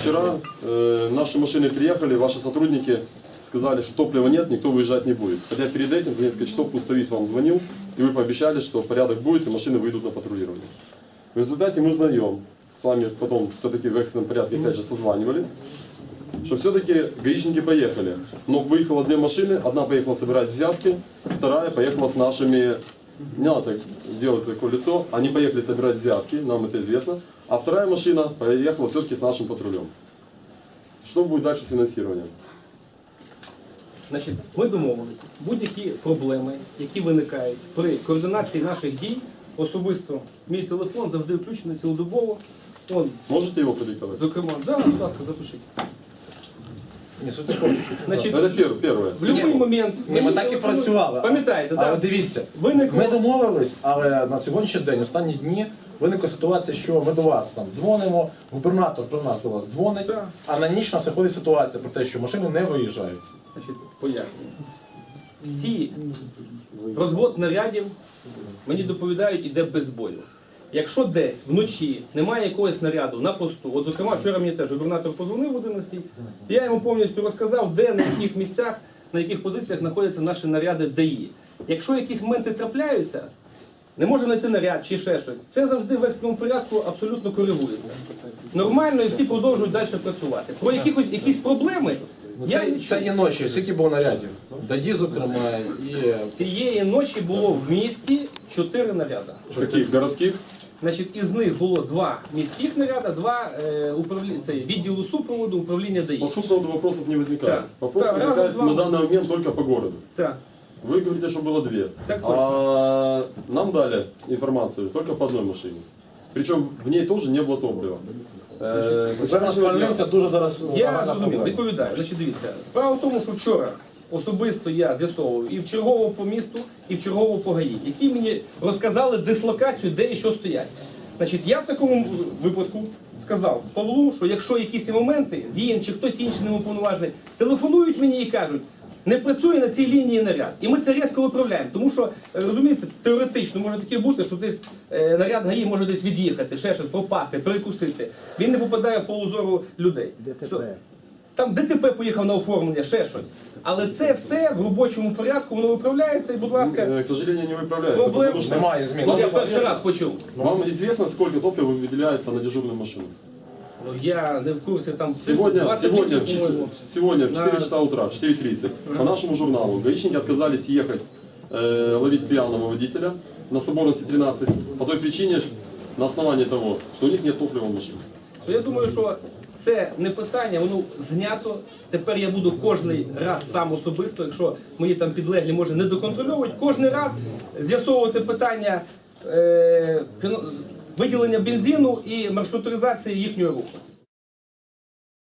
Вчера э, наши машины приехали, ваши сотрудники сказали, что топлива нет, никто выезжать не будет. Хотя перед этим за несколько часов пустовик вам звонил, и вы пообещали, что порядок будет, и машины выйдут на патрулирование. В результате мы узнаем, с вами потом все-таки в экстренном порядке опять же созванивались, что все-таки гаишники поехали. Но выехало две машины, одна поехала собирать взятки, вторая поехала с нашими, не надо так делать такое лицо, они поехали собирать взятки, нам это известно, а вторая машина поехала все-таки с нашим патрулем. Что будет дальше с финансированием? Значить, ми домовилися, будь-які проблеми, які виникають при координації наших дій, особисто мій телефон завжди включений цілодобово. Он, Можете его продиктовать? зокрема, да, будь ласка, запишіть. Ні, суть такого. Значить, Это пер- первое. в будь-який момент Ні, ми так і працювали. Пам'ятаєте, Але так? дивіться, Виникло- ми домовились, але на сьогоднішній день, останні дні, виникла ситуація, що ми до вас там дзвонимо, губернатор про нас до вас дзвонить, Так. а на ніч у нас виходить ситуація про те, що машини не виїжджають. Значить, пояснюю. Всі розвод нарядів мені доповідають, іде без бою. Якщо десь вночі немає якогось наряду на посту, от зокрема, вчора мені теж губернатор позвонив в 11 я йому повністю розказав, де на яких місцях, на яких позиціях знаходяться наші наряди ДАІ. Якщо якісь моменти трапляються, не може знайти наряд чи ще щось. Це завжди в екстреному порядку абсолютно коригується. Нормально і всі продовжують далі працювати. Про якихось якісь проблеми я Це, не це є ночі, скільки було нарядів. Даді, зокрема, і Цієї ночі було в місті чотири наряди. Каких? Городских? Значить, із них було два міських наряди, два е, управлі... це відділу супроводу, управління ДАІ. По супроводу вопросов не возникает. Так. Вопрос Так, возникает разом на два. данный момент только по городу. Так. Вы говорите, что было две. Так а нам дали информацию только по одной машине. Причем в ней тоже не было топлива. Э, с Проблема з вчерашнего дня- пальним це дуже зараз Я нагальна зрозумів, проблема. відповідаю. Значить, дивіться, справа в тому, що вчора особисто я з'ясовував і в чергово по місту, і в чергово по ГАІ, які мені розказали дислокацію, де і що стоять. Значить, я в такому випадку сказав Павлу, що якщо якісь моменти, він чи хтось інший ним уповноважений, телефонують мені і кажуть. Не працює на цій лінії наряд. І ми це різко виправляємо. Тому що, е, розумієте, теоретично може таке бути, що десь е, наряд ГАІ може десь від'їхати, ще щось, пропасти, перекусити. Він не попадає в полу зору людей. Со- Там ДТП поїхав на оформлення, ще щось. Але це все в робочому порядку, воно виправляється, і, будь ласка, Э, К сожалению, не выправляется. Проблем потому что Немає змін. ну, я вам перший известно- раз почув. Вам известно, сколько топлива выделяется на дежурную машину? Ну, я не в курсі там Сегодня, 20 сегодня, літрів, по-моєму. сегодня в 4 На- часа утра, в 4.30, по нашему журналу, гаишники отказались ехать э, ловить пьяного водителя на Соборности 13 по той причине, ш- на основании того, что у них нет топлива в машине. То я думаю, що це не питання, воно знято. Тепер я буду кожний раз сам особисто, якщо мої там підлеглі може не доконтрольовують, кожен раз з'ясовувати питання е, виділення бензину і маршрутизації їхнього руху.